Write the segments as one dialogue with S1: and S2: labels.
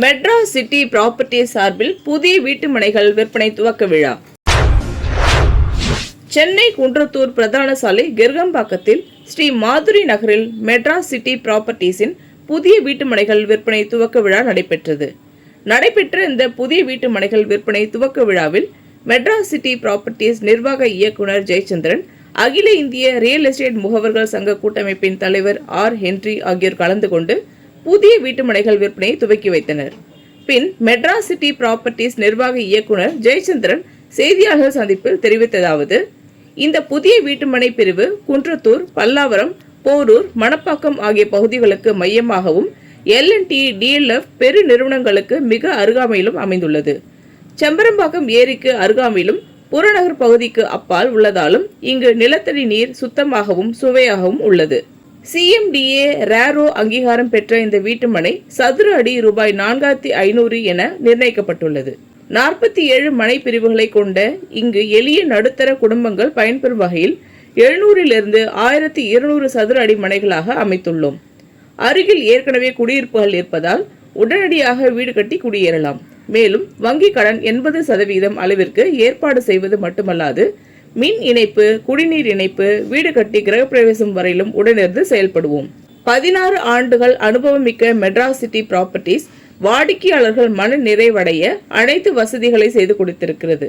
S1: Madras city property சார்பில் புதிய வீட்டுமனைகள் விற்பனை துவக்க விழா. சென்னை குன்றத்தூர் பிரதான சாலை கெர்கம்பாக்கத்தில் ஸ்ரீ மாதுரி நகரில் மெட்ராஸ் சிட்டி ப்ராப்பர்ட்டிஸின் புதிய வீட்டுமனைகள் விற்பனை துவக்க விழா நடைபெற்றது. நடைபெற்ற இந்த புதிய வீட்டுமனைகள் விற்பனை துவக்க விழாவில் மெட்ராஸ் சிட்டி ப்ராப்பர்ட்டிஸ் நிர்வாக இயக்குனர் ஜெயச்சந்திரன் அகில இந்திய ரியல் எஸ்டேட் முகவர்கள் சங்க கூட்டமைப்பின் தலைவர் ஆர். ஹென்றி ஆகியோர் கலந்து கொண்டு புதிய வீட்டு மனைகள் விற்பனையை துவக்கி வைத்தனர். பின் மெட்ராஸ் சிட்டி ப்ராப்பர்ட்டிஸ் நிர்வாக இயக்குனர் ஜெயச்சந்திரன் செய்தியாளர்கள் சந்திப்பில் தெரிவித்ததாவது இந்த புதிய வீட்டுமனை பிரிவு குன்றத்தூர் பல்லாவரம் போரூர் மணப்பாக்கம் ஆகிய பகுதிகளுக்கு மையமாகவும் எல்என்டி டிஎல்எஃப் பெரு நிறுவனங்களுக்கு மிக அருகாமையிலும் அமைந்துள்ளது. செம்பரம்பாக்கம் ஏரிக்கு அருகாமையிலும் புறநகர் பகுதிக்கு அப்பால் உள்ளதாலும் இங்கு நிலத்தடி நீர் சுத்தமாகவும் சுவையாகவும் உள்ளது. சிஎம்டிஏ ரேரோ அங்கீகாரம் பெற்ற இந்த வீட்டுமனை சதுர அடி ரூபாய் நான்காயிரத்தி ஐநூறு என நிர்ணயிக்கப்பட்டுள்ளது. நாற்பத்தி ஏழு மனை பிரிவுகளை கொண்ட இங்கு எளிய நடுத்தர குடும்பங்கள் பயன்பெறும் வகையில் எழுநூறிலிருந்து ஆயிரத்தி இருநூறு சதுர அடி மனைகளாக அமைத்துள்ளோம். அருகில் ஏற்கனவே குடியிருப்புகள் இருப்பதால் உடனடியாக வீடு கட்டி குடியேறலாம். மேலும் வங்கி கடன் எண்பது சதவீதம் அளவிற்கு ஏற்பாடு செய்வது மட்டுமல்லாது மின் இணைப்பு குடிநீர் இணைப்பு வீடு கட்டி கிரகப்பிரவேசம் வரையிலும் உடனிருந்து செயல்படுவோம். பதினாறு ஆண்டுகள் அனுபவமிக்க மெட்ராஸ் சிட்டி ப்ராப்பர்ட்டிஸ் வாடிக்கையாளர்கள் மன நிறைவடைய அனைத்து வசதிகளை செய்து கொடுத்திருக்கிறது.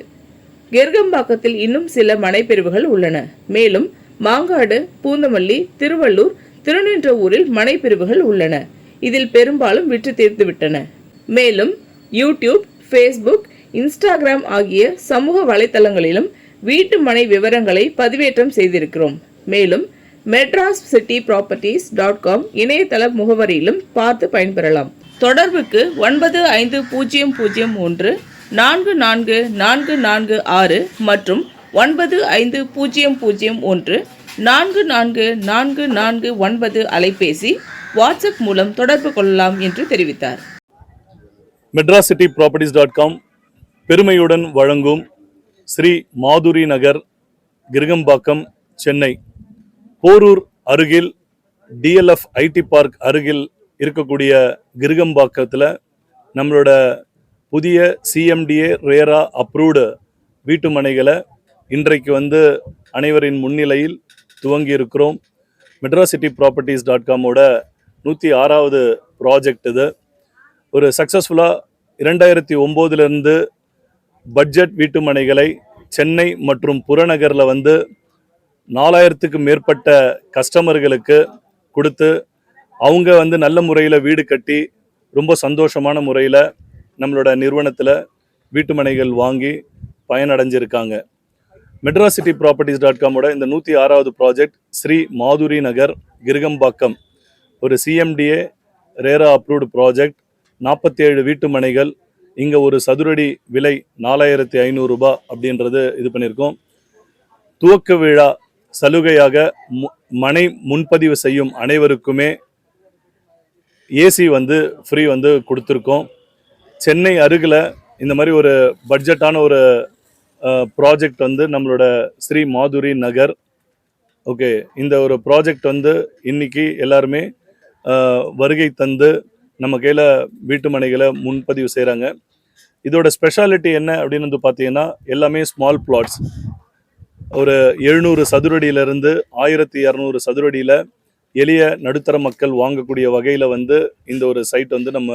S1: கெர்கம்பாக்கத்தில் இன்னும் சில மனைப்பிரிவுகள் உள்ளன. மேலும் மாங்காடு பூந்தமல்லி திருவள்ளூர் திருநின்றவூரில் மனைப்பிரிவுகள் உள்ளன. இதில் பெரும்பாலும் விற்று தீர்த்து விட்டன. மேலும் யூடியூப் ஃபேஸ்புக் இன்ஸ்டாகிராம் ஆகிய சமூக வலைத்தளங்களிலும் வீட்டு மனை விவரங்களை பதிவேற்றம் செய்திருக்கிறோம். மேலும் Madras city properties dot com இணையதள முகவரியிலும் பார்த்து பயன்பெறலாம். தொடர்புக்கு ஒன்பது ஐந்து பூஜ்ஜியம் பூஜ்ஜியம் ஒன்று நான்கு நான்கு நான்கு நான்கு ஆறு மற்றும் ஒன்பது ஐந்து பூஜ்ஜியம் பூஜ்ஜியம் ஒன்று நான்கு நான்கு நான்கு நான்கு ஒன்பது அலைபேசி வாட்ஸ்அப் மூலம் தொடர்பு கொள்ளலாம் என்று தெரிவித்தார்.
S2: Madras city properties dot com பெருமையுடன் வழங்கும் ஸ்ரீ மாதுரி நகர் கிருகம்பாக்கம் சென்னை. போரூர் அருகில் டிஎல்எஃப் ஐடி பார்க் அருகில் இருக்கக்கூடிய கிருகம்பாக்கத்தில் நம்மளோட புதிய சிஎம்டிஏ ரேரா அப்ரூவ்டு வீட்டு மனைகளை இன்றைக்கு வந்து அனைவரின் முன்னிலையில் துவங்கி இருக்கிறோம். மெட்ராசிட்டி ப்ராப்பர்ட்டிஸ் டாட் காமோட நூற்றி ஆறாவது ப்ராஜெக்ட் இது. ஒரு சக்ஸஸ்ஃபுல்லாக இரண்டாயிரத்தி ஒம்போதுலேருந்து பட்ஜெட் வீட்டுமனைகளை சென்னை மற்றும் புறநகரில் வந்து நாலாயிரத்துக்கு மேற்பட்ட கஸ்டமர்களுக்கு கொடுத்து அவங்க வந்து நல்ல முறையில் வீடு கட்டி ரொம்ப சந்தோஷமான முறையில் நம்மளோட நிறுவனத்தில் வீட்டுமனைகள் வாங்கி பயனடைஞ்சிருக்காங்க. மெட்ராஸ் சிட்டி ப்ராப்பர்ட்டிஸ் டாட் காமோட இந்த நூற்றி ஆறாவது ப்ராஜெக்ட் ஸ்ரீ மாதுரி நகர் கிருகம்பாக்கம். ஒரு சிஎம்டிஏ ரேரா அப்ரூவ்டு ப்ராஜெக்ட் நாற்பத்தி ஏழு வீட்டு மனைகள் இங்கே ஒரு சதுரடி விலை நாலாயிரத்தி ஐநூறுரூபா அப்படின்றது இது பண்ணியிருக்கோம். துவக்க விழா சலுகையாக மு- மனை முன்பதிவு செய்யும் அனைவருக்குமே ஏசி வந்து ஃப்ரீ வந்து கொடுத்துருக்கோம். சென்னை அருகில் இந்த மாதிரி ஒரு பட்ஜெட்டான ஒரு ப்ராஜெக்ட் வந்து நம்மளோட ஸ்ரீ மாதுரி நகர். ஓகே இந்த ஒரு ப்ராஜெக்ட் வந்து இன்னைக்கு எல்லாருமே வருகை தந்து நம்ம கையில் வீட்டு மனைகளை முன்பதிவு செய்கிறாங்க இதோட ஸ்பெஷாலிட்டி என்ன அப்படின்னு வந்து பார்த்தீங்கன்னா எல்லாமே ஸ்மால் பிளாட்ஸ் ஒரு எழுநூறு சதுரடியிலிருந்து ஆயிரத்தி இரநூறு சதுரடியில் எளிய நடுத்தர மக்கள் வாங்கக்கூடிய வகையில் வந்து இந்த ஒரு சைட் வந்து நம்ம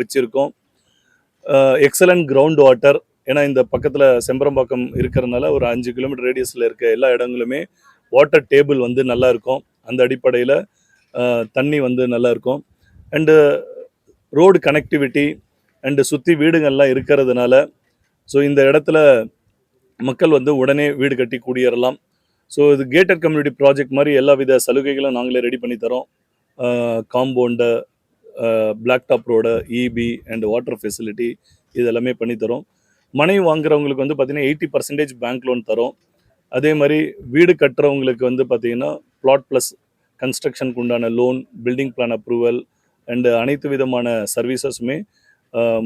S2: வச்சுருக்கோம். எக்ஸலண்ட் கிரவுண்ட் வாட்டர் ஏன்னா இந்த பக்கத்தில் செம்பரம்பாக்கம் இருக்கிறதுனால ஒரு அஞ்சு கிலோமீட்டர் ரேடியஸில் இருக்க எல்லா இடங்களுமே வாட்டர் டேபிள் வந்து நல்லா இருக்கும். அந்த அடிப்படையில் தண்ணி வந்து நல்லா இருக்கும். அண்டு ரோடு கனெக்டிவிட்டி அண்டு சுற்றி வீடுகள்லாம் இருக்கிறதுனால ஸோ இந்த இடத்துல மக்கள் வந்து உடனே வீடு கட்டி குடியேறலாம். ஸோ இது கேட்டட் கம்யூனிட்டி ப்ராஜெக்ட் மாதிரி எல்லா வித சலுகைகளும் நாங்களே ரெடி பண்ணி தரோம். Compound block top road EB and water facility இது எல்லாமே பண்ணி தரோம். மனை வாங்குறவங்களுக்கு வந்து பார்த்தீங்கன்னா எயிட்டி பர்சன்டேஜ் பேங்க் லோன் தரோம். அதே மாதிரி வீடு கட்டுறவங்களுக்கு வந்து பார்த்தீங்கன்னா பிளாட் ப்ளஸ் கன்ஸ்ட்ரக்ஷனுக்கு உண்டான loan building plan approval and அனைத்து விதமான சர்வீசஸுமே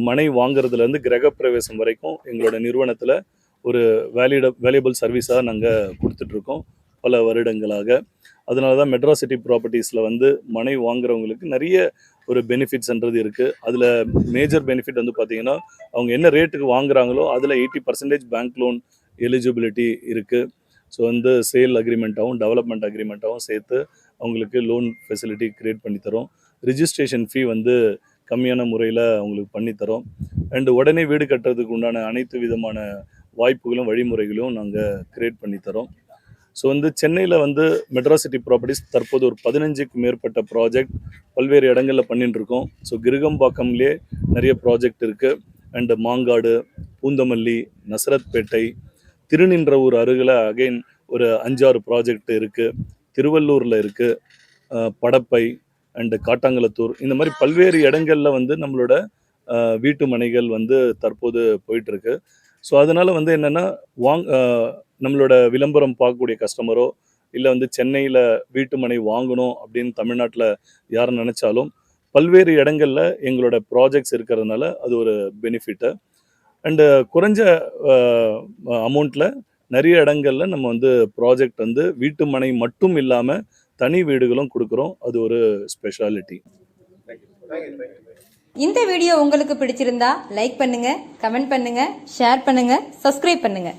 S2: மனை வாங்குறதுலேருந்து கிரகப்பிரவேசம் வரைக்கும் எங்களோட நிறுவனத்தில் ஒரு வேலிட வேல்யூபிள் சர்வீஸாக நாங்கள் கொடுத்துட்ருக்கோம் பல வருடங்களாக. அதனால தான் மெட்ராஸ் சிட்டி ப்ராப்பர்ட்டிஸில் வந்து மனை வாங்குறவங்களுக்கு நிறைய ஒரு பெனிஃபிட்ஸ்ன்றது இருக்குது அதில் மேஜர் பெனிஃபிட் வந்து பார்த்திங்கன்னா அவங்க என்ன ரேட்டுக்கு வாங்குறாங்களோ அதில் eighty percentage bank loan eligibility இருக்குது ஸோ வந்து சேல் அக்ரிமெண்ட்டாகவும் டெவலப்மெண்ட் அக்ரிமெண்ட்டாகவும் சேர்த்து அவங்களுக்கு லோன் ஃபெசிலிட்டி க்ரியேட் பண்ணி தரும். ரிஜிஸ்ட்ரேஷன் ஃபீ வந்து கம்மியான முறையில் அவங்களுக்கு பண்ணித்தரோம். அண்டு உடனே வீடு கட்டுறதுக்கு உண்டான அனைத்து விதமான வாய்ப்புகளும் வழிமுறைகளும் நாங்கள் க்ரியேட் பண்ணி தரோம். ஸோ வந்து சென்னையில் வந்து மெட்ரா சிட்டி ப்ராப்பர்ட்டிஸ் தற்போது ஒரு பதினஞ்சுக்கு மேற்பட்ட ப்ராஜெக்ட் பல்வேறு இடங்களில் பண்ணிட்டு இருக்கோம் ஸோ கிருகம்பாக்கம்லேயே நிறைய ப்ராஜெக்ட் இருக்குது அண்டு மாங்காடு பூந்தமல்லி நசரத்பேட்டை ஒரு அருகில் அகைன் ஒரு அஞ்சாறு ப்ராஜெக்ட் இருக்குது திருவள்ளூரில் இருக்குது படப்பை அண்டு காட்டாங்குளத்தூர் இந்த மாதிரி பல்வேறு இடங்களில் வந்து நம்மளோட வீட்டு மனைகள் வந்து தற்போது போயிட்டுருக்கு. ஸோ அதனால் வந்து என்னென்னா வாங் நம்மளோட விளம்பரம் பார்க்கக்கூடிய கஸ்டமரோ இல்லை வந்து சென்னையில் வீட்டு மனை வாங்கணும் அப்படின்னு தமிழ்நாட்டில் யார் நினச்சாலும் பல்வேறு இடங்களில் எங்களோட ப்ராஜெக்ட்ஸ் இருக்கிறதுனால அது ஒரு பெனிஃபிட்டு அண்டு குறைஞ்ச அமௌண்ட்டில் நிறைய இடங்களில் நம்ம வந்து ப்ராஜெக்ட் வந்து வீட்டு மனை மட்டும் இல்லாமல் தனி வீடுகளும் கொடுக்குறோம். அது ஒரு ஸ்பெஷாலிட்டி
S3: இந்த வீடியோ உங்களுக்கு பிடிச்சிருந்தா லைக் பண்ணுங்க கமெண்ட் பண்ணுங்க ஷேர் பண்ணுங்க சப்ஸ்கிரைப் பண்ணுங்க.